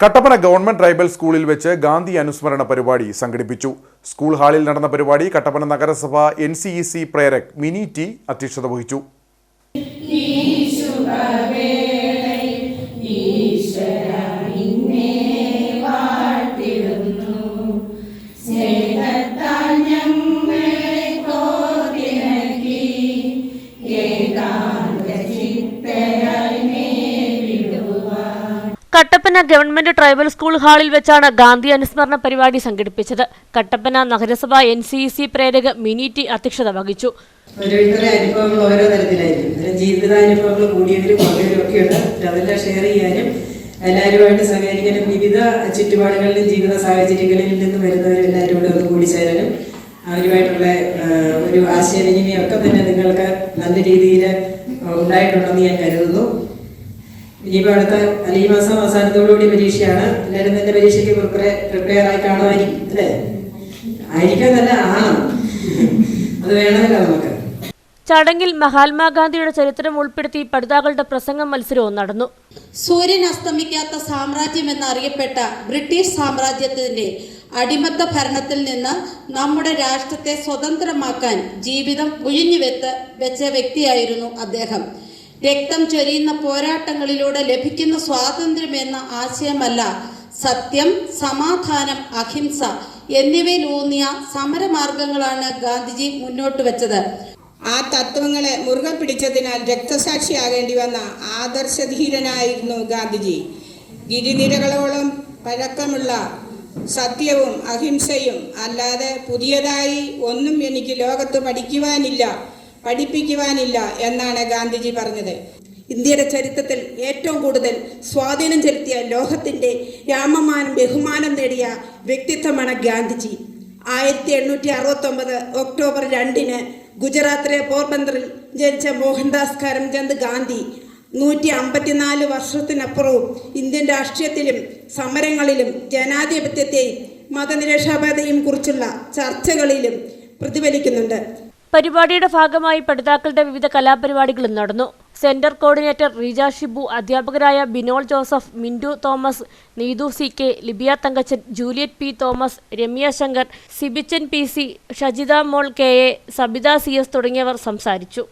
Kattappana government tribal സ്കൂളിൽ വെച്ച് ഗാന്ധി അനുസ്മരണ പരിപാടി സംഘടിപ്പിച്ചു. സ്കൂൾ ഹാളിൽ നടന്ന പരിപാടി കട്ടപ്പന നഗരസഭ N C E C Prerak Mini T അധ്യക്ഷത വഹിച്ചു. കട്ടപ്പന ഗവൺമെന്റ് ട്രൈബൽ സ്കൂൾ ഹാളിൽ വെച്ചാണ് ഗാന്ധി അനുസ്മരണ പരിപാടി സംഘടിപ്പിച്ചത്. കട്ടപ്പന നഗരസഭ N C C Prerak Mini T അധ്യക്ഷത വഹിച്ചു. ഓരോരുത്തരുടെ അനുഭവങ്ങൾ ഓരോ തരത്തിലായിരിക്കും. ജീവിതാനുഭവങ്ങൾ കൂടിയവരും കുറഞ്ഞവരും ഒക്കെ ഉണ്ട് അതെല്ലാം ഷെയർ ചെയ്യാനും എല്ലാവരുമായിട്ട് സഹകരിക്കാനും വിവിധ ചുറ്റുപാടുകളിലും ജീവിത സാഹചര്യങ്ങളിൽ നിന്ന് വരുന്നവരും എല്ലാവരും കൂടെ ഒന്ന് കൂടി ചേരാനും അവരുമായിട്ടുള്ള ഒരു ആശയവിനിമയം ഒക്കെ തന്നെ നിങ്ങൾക്ക് നല്ല രീതിയിൽ ഉണ്ടായിട്ടുണ്ടെന്ന് ഞാൻ കരുതുന്നു. ഇനിയിപ്പോൾ അടുത്ത അല്ല ഈ മാസം അവസാനത്തോടുകൂടി പരീക്ഷയാണ്. എല്ലാവരും തന്നെ പരീക്ഷയ്ക്ക് പ്രിപ്പയർ പ്രിപ്പയർ ആയി കാണുമായിരിക്കും അല്ലേ? ആയിരിക്കാൻ തന്നെ ആണ് അത് വേണമല്ലോ നമുക്ക്. ചടങ്ങിൽ മഹാത്മാഗാന്ധിയുടെ ചരിത്രം ഉൾപ്പെടുത്തി പഠിതാക്കളുടെ പ്രസംഗം മത്സരവും നടന്നു. സൂര്യൻ അസ്തമിക്കാത്ത സാമ്രാജ്യം എന്നറിയപ്പെട്ട ബ്രിട്ടീഷ് സാമ്രാജ്യത്തിന്റെ അടിമത്ത ഭരണത്തിൽ നിന്ന് നമ്മുടെ രാഷ്ട്രത്തെ സ്വതന്ത്രമാക്കാൻ ജീവിതം ഒഴിഞ്ഞുവെത്ത് വെച്ച വ്യക്തിയായിരുന്നു അദ്ദേഹം. രക്തം ചൊരിയുന്ന പോരാട്ടങ്ങളിലൂടെ ലഭിക്കുന്ന സ്വാതന്ത്ര്യം എന്ന ആശയമല്ല സത്യം സമാധാനം അഹിംസ എന്നിവയിലൂന്നിയ സമരമാർഗങ്ങളാണ് ഗാന്ധിജി മുന്നോട്ട് വെച്ചത്. ആ തത്വങ്ങളെ മുറുകെ പിടിച്ചതിനാൽ രക്തസാക്ഷിയാകേണ്ടി വന്ന ആദർശധീരനായിരുന്നു ഗാന്ധിജി. ഗിരിനിരകളോളം പഴക്കമുള്ള സത്യവും അഹിംസയും അല്ലാതെ പുതിയതായി ഒന്നും എനിക്ക് ലോകത്ത് പഠിക്കുവാനില്ല. പഠിപ്പിക്കുവാനില്ല എന്നാണ് ഗാന്ധിജി പറഞ്ഞത്. ഇന്ത്യയുടെ ചരിത്രത്തിൽ ഏറ്റവും കൂടുതൽ സ്വാധീനം ചെലുത്തിയ ലോകത്തിന്റെ രാമമാനം ബഹുമാനം നേടിയ വ്യക്തിത്വമാണ് ഗാന്ധിജി. ആയിരത്തി എണ്ണൂറ്റി അറുപത്തൊമ്പത് ഒക്ടോബർ രണ്ടിന് ഗുജറാത്തിലെ പോർബന്ദറിൽ ജനിച്ച മോഹൻദാസ് കരംചന്ദ് ഗാന്ധി നൂറ്റി അമ്പത്തിനാല് വർഷത്തിനപ്പുറവും ഇന്ത്യൻ രാഷ്ട്രീയത്തിലും സമരങ്ങളിലും ജനാധിപത്യത്തെയും മതനിരക്ഷാപതയും കുറിച്ചുള്ള ചർച്ചകളിലും പ്രതിഫലിക്കുന്നുണ്ട്. പരിപാടിയുടെ ഭാഗമായി പഠിതാക്കളുടെ വിവിധ കലാപരിപാടികളും നടന്നു. സെന്റർ കോർഡിനേറ്റർ റീജ ഷിബു അധ്യാപകരായ Binol Joseph Mindu Thomas Neethu C K Libiya Thankachan Juliet P Thomas Ramya Shankar Sibichan P C Shajitha Mol K A Sabitha C S തുടങ്ങിയവർ സംസാരിച്ചു.